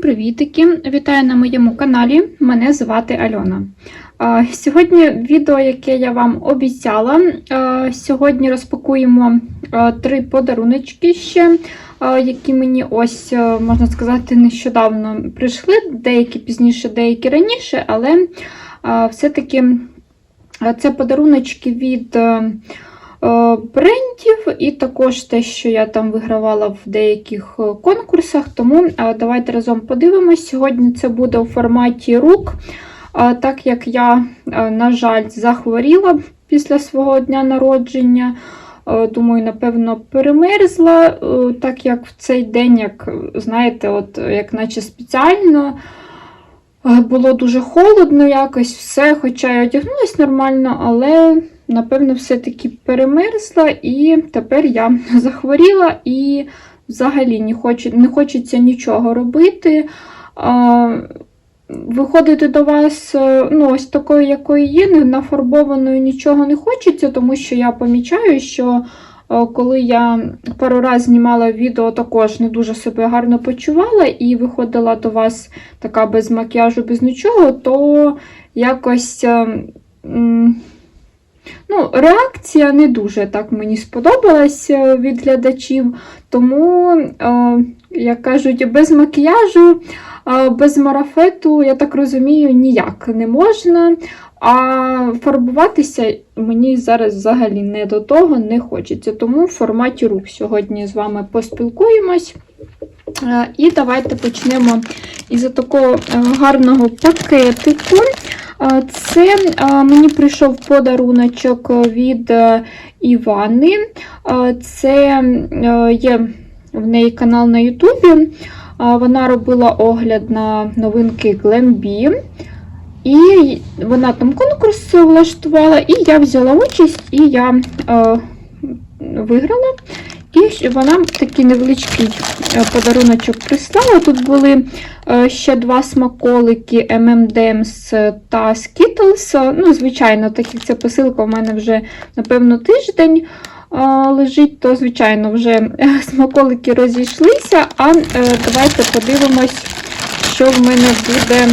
Всім привітики! Вітаю на моєму каналі. Мене звати Альона. Сьогодні відео, яке я вам обіцяла. Сьогодні розпакуємо три подаруночки ще, які мені ось, можна сказати, нещодавно прийшли. Деякі пізніше, деякі раніше, але все-таки це подаруночки від. Е, брендів, і також те, що я там вигравала в деяких е, конкурсах. Тому е, давайте разом подивимось. Сьогодні це буде у форматі рук, так як я, на жаль, захворіла після свого дня народження. Думаю, напевно, перемерзла, так як в цей день, як знаєте, от як наче спеціально. Було дуже холодно якось все, хоча я одягнулася нормально, але, напевно, все-таки перемерзла, і тепер я захворіла і взагалі не, хочу, не хочеться нічого робити. А, Виходити до вас е, ну, ось такою, якою є, нафарбованою нічого не хочеться, тому що я помічаю, що е, коли я пару разів знімала відео, також не дуже себе гарно почувала і виходила до вас така без макіяжу, без нічого, то якось е, м, ну, реакція не дуже так мені сподобалась е, від глядачів. Тому, е, як кажуть, без макіяжу, е, без марафету, я так розумію, ніяк не можна. А фарбуватися мені зараз взагалі не до того не хочеться. Тому в форматі рук сьогодні з вами поспілкуємось. І давайте почнемо із такого гарного пакетику. Е, Це е, мені прийшов подаруночок від е, Івани. Е, Це е, є в неї канал на Ютубі. Е, Вона робила огляд на новинки Glambi. І вона там конкурс влаштувала, і я взяла участь, і я е, виграла. І вона такий невеличкий е, подаруночок прислала. Тут були е, ще два смаколики M&M's та Skittles. Ну, звичайно, так як ця посилка у мене вже, напевно, тиждень е, лежить, то, звичайно, вже е, смаколики розійшлися. А е, давайте подивимось, що в мене буде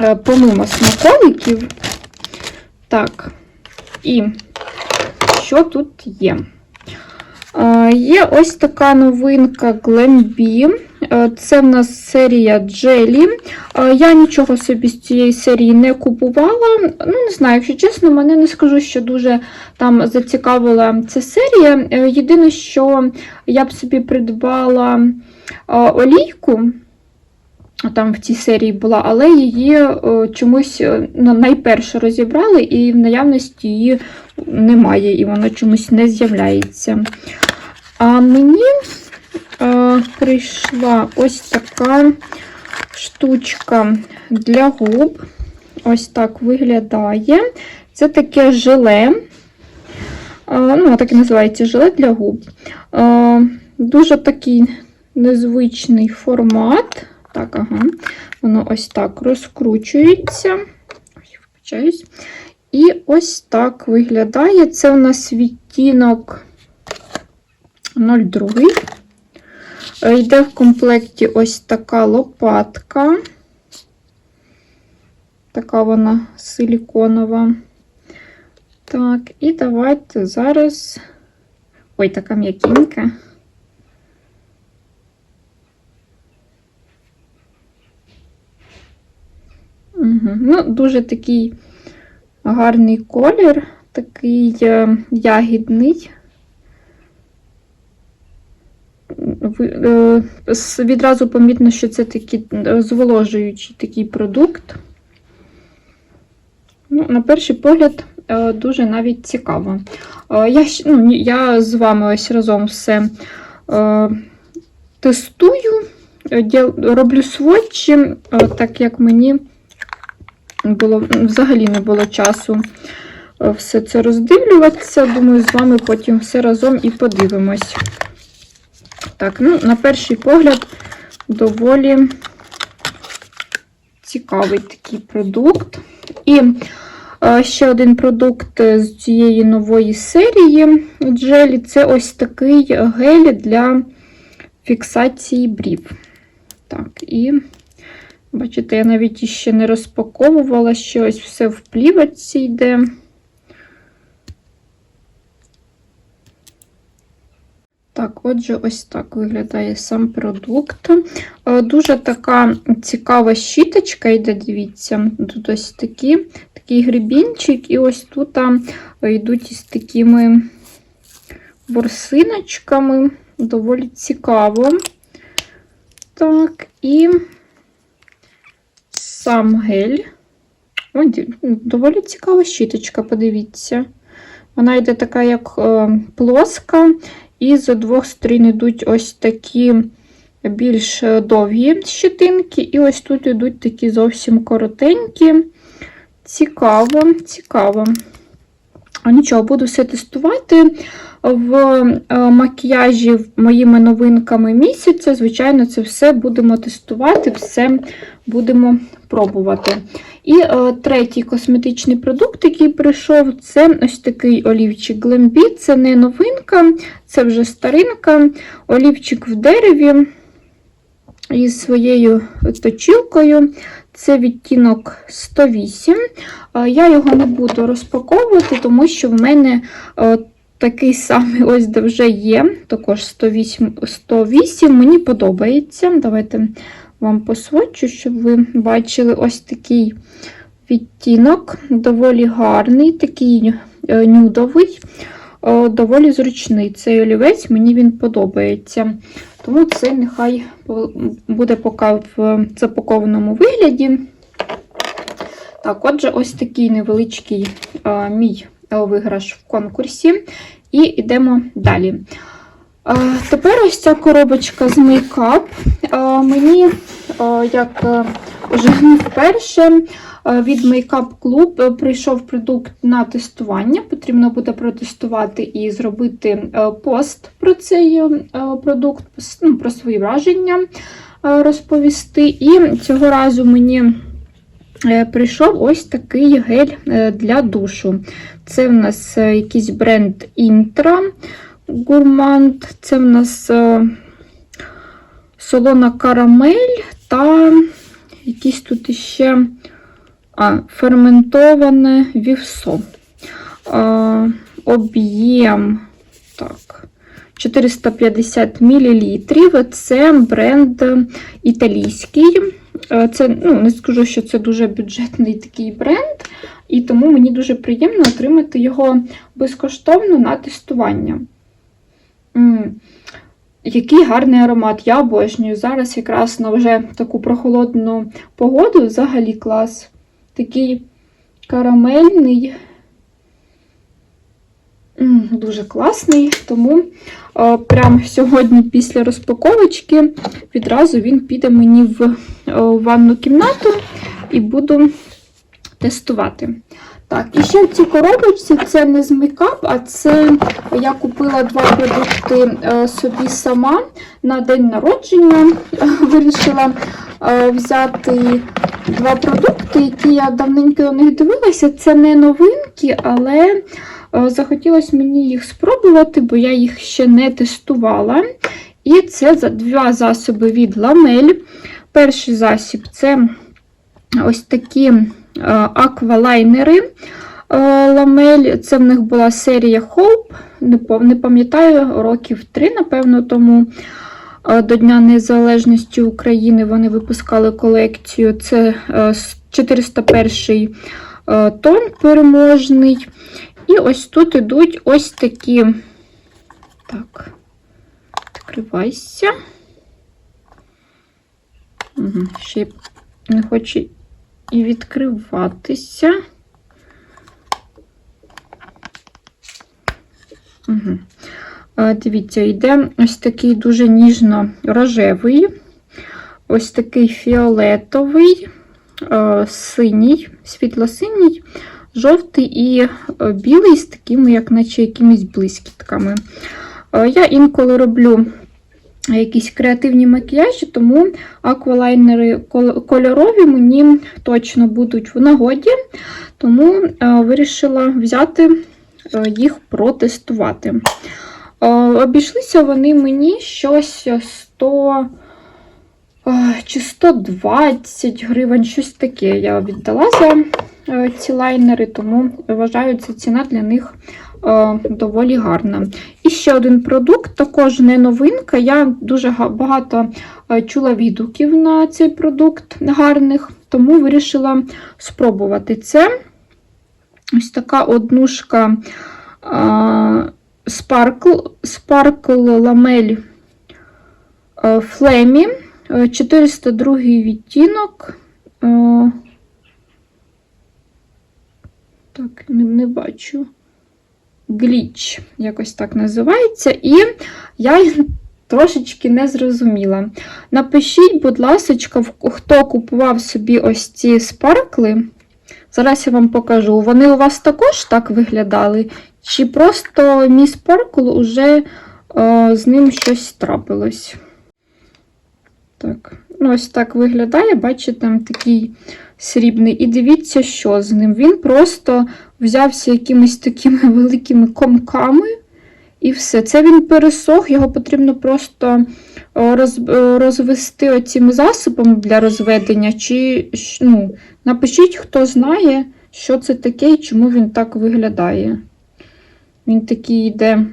е, помимо смаколиків. Так, і що тут є? Е, Є ось така новинка Glambi. Е, Це в нас серія. Е, Я нічого собі з цієї серії не купувала. Ну, не знаю, якщо чесно, мене не скажу, що дуже там зацікавила ця серія. Е, Єдине, що я б собі придбала олійку. Там в цій серії була, але її е, чомусь ну, найперше розібрали, і в наявності її немає, і вона чомусь не з'являється. А мені е, прийшла ось така штучка для губ. Ось так виглядає. Це таке желе. Е, ну, так і називається желе для губ. Дуже такий незвичний формат. Так, ага. Воно ось так розкручується. Ой, вибачаюсь. І ось так виглядає. Це у нас відтінок 02. Е, Йде в комплекті ось така лопатка. Така вона силіконова. Так, і давайте зараз. Ой, така м'якенька. Ну, дуже такий гарний колір, такий е, ягідний. Е, Відразу помітно, що це такий е, зволожуючий такий продукт. Ну, на перший погляд, дуже навіть цікаво. Я, ну, я з вами ось разом все тестую, роблю сводчі, так як мені було, взагалі не було часу е, все це роздивлюватися. Думаю, з вами потім все разом і подивимось. Так, ну, на перший погляд, доволі цікавий такий продукт. І е, ще один продукт з цієї нової серії джелі це ось такий гель для фіксації брів. Так, і бачите, я навіть іще не розпаковувала, що ось все в плівочці йде. Так, отже, ось так виглядає сам продукт. Е, Дуже така цікава щіточка йде, дивіться. Тут ось такі, такий грибінчик, і ось тут йдуть із такими борсиночками. Доволі цікаво. Так, і сам гель. Ой, доволі цікава щіточка, подивіться. Вона йде така, як е, плоска, і з двох сторін йдуть ось такі більш довгі щитинки, і ось тут йдуть такі зовсім коротенькі. Цікаво, цікаво. Нічого, буду все тестувати в е, макіяжі моїми новинками місяця. Звичайно, це все будемо тестувати, все будемо пробувати. І е, третій косметичний продукт, який прийшов, це ось такий олівчик Glambi. Це не новинка, це вже старинка. Олівчик в дереві із своєю точілкою. Це відтінок 108. Е, Я його не буду розпаковувати, тому що в мене е, такий самий ось де вже є. Також 108, 108 мені подобається. Давайте вам посвочу, щоб ви бачили ось такий відтінок, доволі гарний, такий е, нюдовий, доволі зручний. Цей олівець, мені він подобається. Тому це нехай буде поки в запакованому вигляді. Так, отже, ось такий невеличкий а, мій виграш в конкурсі. І йдемо далі. А, тепер ось ця коробочка з мейкап. А, мені, а, як вже не вперше, від Makeup Club прийшов продукт на тестування. Потрібно буде протестувати і зробити пост про цей продукт, ну, про свої враження розповісти. І цього разу мені. Е, Прийшов ось такий гель е, для душу. Це в нас е, якийсь бренд Intra Gourmand. Це в нас е, солона карамель та якийсь тут іще а, ферментоване вівсо. Об'єм так, 450 мл. Це бренд італійський. Це, ну, не скажу, що це дуже бюджетний такий бренд, і тому мені дуже приємно отримати його безкоштовно на тестування. М, Який гарний аромат, я обожнюю. Зараз якраз на вже таку прохолодну погоду взагалі клас. Такий карамельний, дуже класний, тому прямо сьогодні після розпаковочки відразу він піде мені в е, ванну кімнату і буду тестувати. Так, і ще в цій коробочці це не з мейкап, а це я купила два продукти е, собі сама на день народження. Вирішила е, взяти два продукти, які я давненько у них дивилася. Це не новинки, але е, захотілося мені їх спробувати, бо я їх ще не тестувала. І це два засоби від Ламель. Перший засіб це ось такі е, аквалайнери е, ламель. Це в них була серія Hope, не пам'ятаю, років три, напевно, тому е, до Дня Незалежності України вони випускали колекцію. Це е, 401 е, тон переможний. І ось тут ідуть ось такі. Так, відкривайся. Угу, ще не хоче і відкриватися. Угу. Дивіться, йде ось такий дуже ніжно-рожевий, ось такий фіолетовий, синій, світло-синій, жовтий і білий з такими, як наче якимись блискітками. Я інколи роблю якісь креативні макіяжі, тому аквалайнери кольорові мені точно будуть в нагоді, тому е, вирішила взяти е, їх протестувати. Е, Обійшлися вони мені щось 100. е, чи 120 гривень, щось таке я віддала за ці лайнери, тому вважаю, ця ціна для них доволі гарна. І ще один продукт, також не новинка. Я дуже багато е, чула відгуків на цей продукт гарних, тому вирішила спробувати це. Ось така однушка Sparkle, Sparkle Lamel е, Флемі. 402 відтінок. Е, Так, не, не бачу. Гліч, якось так називається. І я трошечки не зрозуміла. Напишіть, будь ласка, хто купував собі ось ці спаркли. Зараз я вам покажу. Вони у вас також так виглядали? Чи просто мій спаркл уже е, з ним щось трапилось? Так, ну ось так виглядає, бачите, там такий срібний. І дивіться, що з ним. Він просто взявся якимись такими великими комками. І все. Це він пересох, його потрібно просто е, роз, е, розвести оцим засобом для розведення. Чи, ну, напишіть, хто знає, що це таке і чому він так виглядає. Він такий йде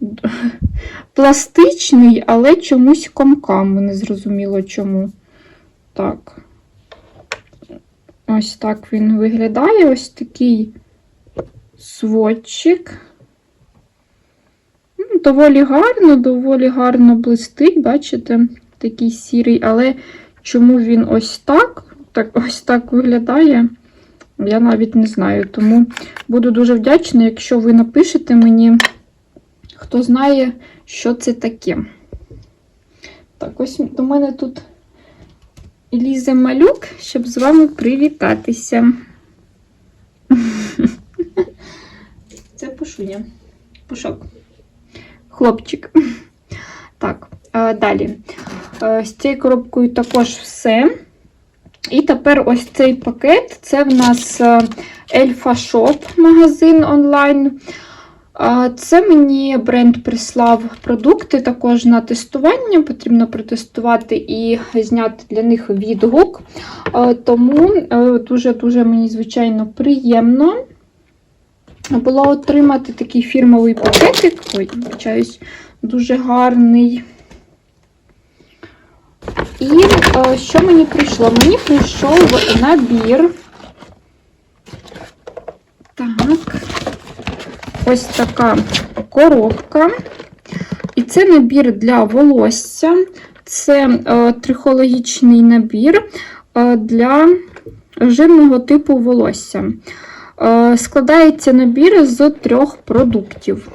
пластичний, але чомусь комками, не зрозуміло чому. Так. Ось так він виглядає. Ось такий сводчик. Ну, Доволі гарно, доволі гарно блистить, бачите, такий сірий, але чому він ось так, так ось так виглядає, я навіть не знаю. Тому буду дуже вдячна, якщо ви напишете мені, хто знає, що це таке. Так, ось до мене тут лізе малюк, щоб з вами привітатися. Це пушуня. Пушок. Хлопчик. Так, далі. З цією коробкою також все. І тепер ось цей пакет. Це в нас е, Elfa Shop магазин онлайн. Це мені бренд прислав продукти також на тестування. Потрібно протестувати і зняти для них відгук. Тому е, дуже-дуже мені, звичайно, приємно було отримати такий фірмовий пакетик. Ой, вибачаюсь, дуже гарний. І е, що мені прийшло? Мені прийшов набір. Так. Ось така коробка. І це набір для волосся. Це е, трихологічний набір е, для жирного типу волосся. Е, складається набір з трьох продуктів.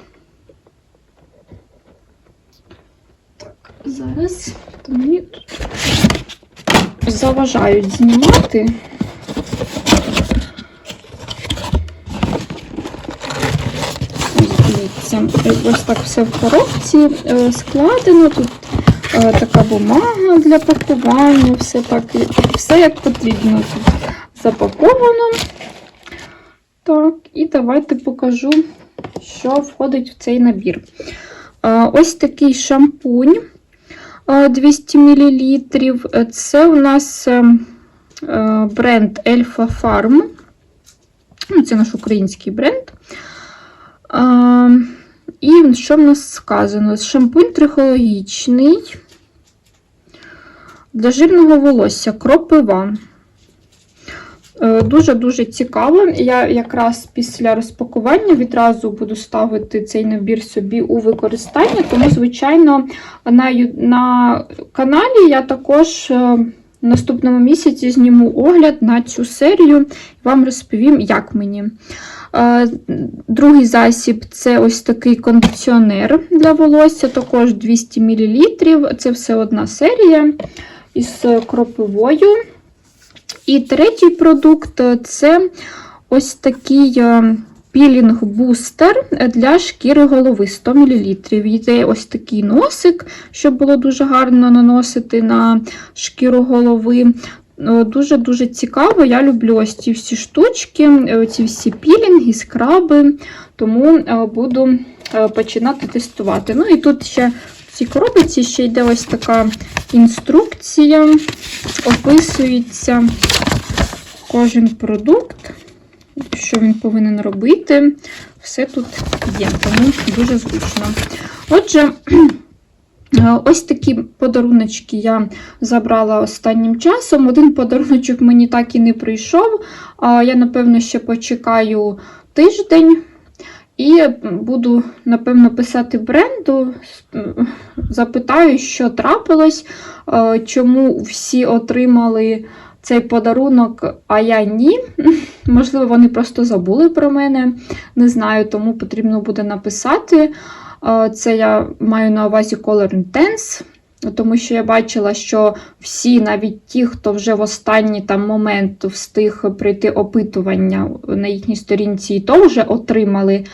Так, зараз мені заважають знімати. Ось Дивіться, ось так все в коробці е, складено. Тут е, така бумага для пакування, все так, все як потрібно тут запаковано. Так, і давайте покажу, що входить в цей набір. Е, Ось такий шампунь е, 200 мл. Це у нас бренд Elfa Farm. Ну, Це наш український бренд. І що в нас сказано? Шампунь трихологічний для жирного волосся, кропива. Е, Дуже-дуже цікаво. Я якраз після розпакування відразу буду ставити цей набір собі у використання, тому, звичайно, на, на каналі я також е, в наступному місяці зніму огляд на цю серію і вам розповім, як мені. Другий засіб це ось такий кондиціонер для волосся, також 200 мл. Це все одна серія із кропивою. І третій продукт це ось такий е, пілінг-бустер для шкіри голови 100 мл. Йде ось такий носик, щоб було дуже гарно наносити на шкіру голови. Е, Дуже-дуже цікаво. Я люблю ось ці всі штучки, е, ці всі пілінги, скраби, тому е, буду починати тестувати. Ну і тут ще в цій коробці ще йде ось така інструкція, описується кожен продукт, що він повинен робити. Все тут є, тому дуже зручно. Отже, ось такі подаруночки я забрала останнім часом. Один подаруночок мені так і не прийшов. Я, напевно, ще почекаю тиждень. І буду, напевно, писати бренду, запитаю, що трапилось, е, чому всі отримали цей подарунок, а я ні. Можливо, вони просто забули про мене. Не знаю, тому потрібно буде написати. Е, Це я маю на увазі Color Intense. Тому що я бачила, що всі, навіть ті, хто вже в останній там момент встиг прийти опитування на їхній сторінці, і то вже отримали.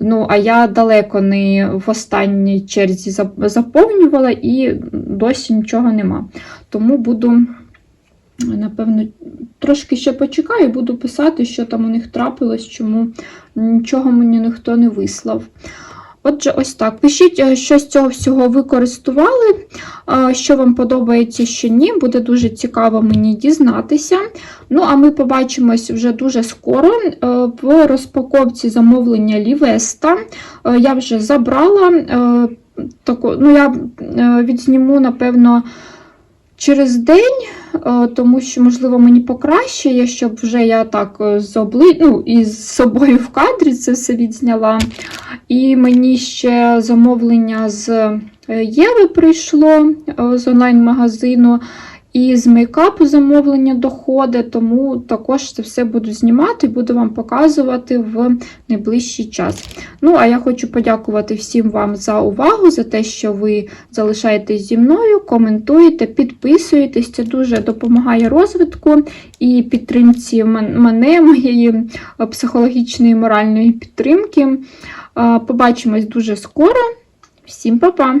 Ну, а я далеко не в останній черзі заповнювала і досі нічого нема. Тому буду, напевно, трошки ще почекаю, буду писати, що там у них трапилось, чому нічого мені ніхто не вислав. Отже, ось так. Пишіть, е, що з цього всього ви користували, е, що вам подобається, що ні. Буде дуже цікаво мені дізнатися. Ну, а ми побачимось вже дуже скоро е, в розпаковці замовлення Лівеста. Я вже забрала. Ну, я відзніму, напевно, через день, е, тому що, можливо, мені покращає, щоб вже я так е, з обли... ну, і собою в кадрі це все відзняла. І мені ще замовлення з е, Єви прийшло з онлайн-магазину. І з мейкапу замовлення доходить, тому також це все буду знімати, буду вам показувати в найближчий час. Ну, а я хочу подякувати всім вам за увагу, за те, що ви залишаєтесь зі мною, коментуєте, підписуєтесь. Це дуже допомагає розвитку і підтримці мене, моєї е, психологічної і моральної підтримки. Е, Побачимось дуже скоро. Всім па-па!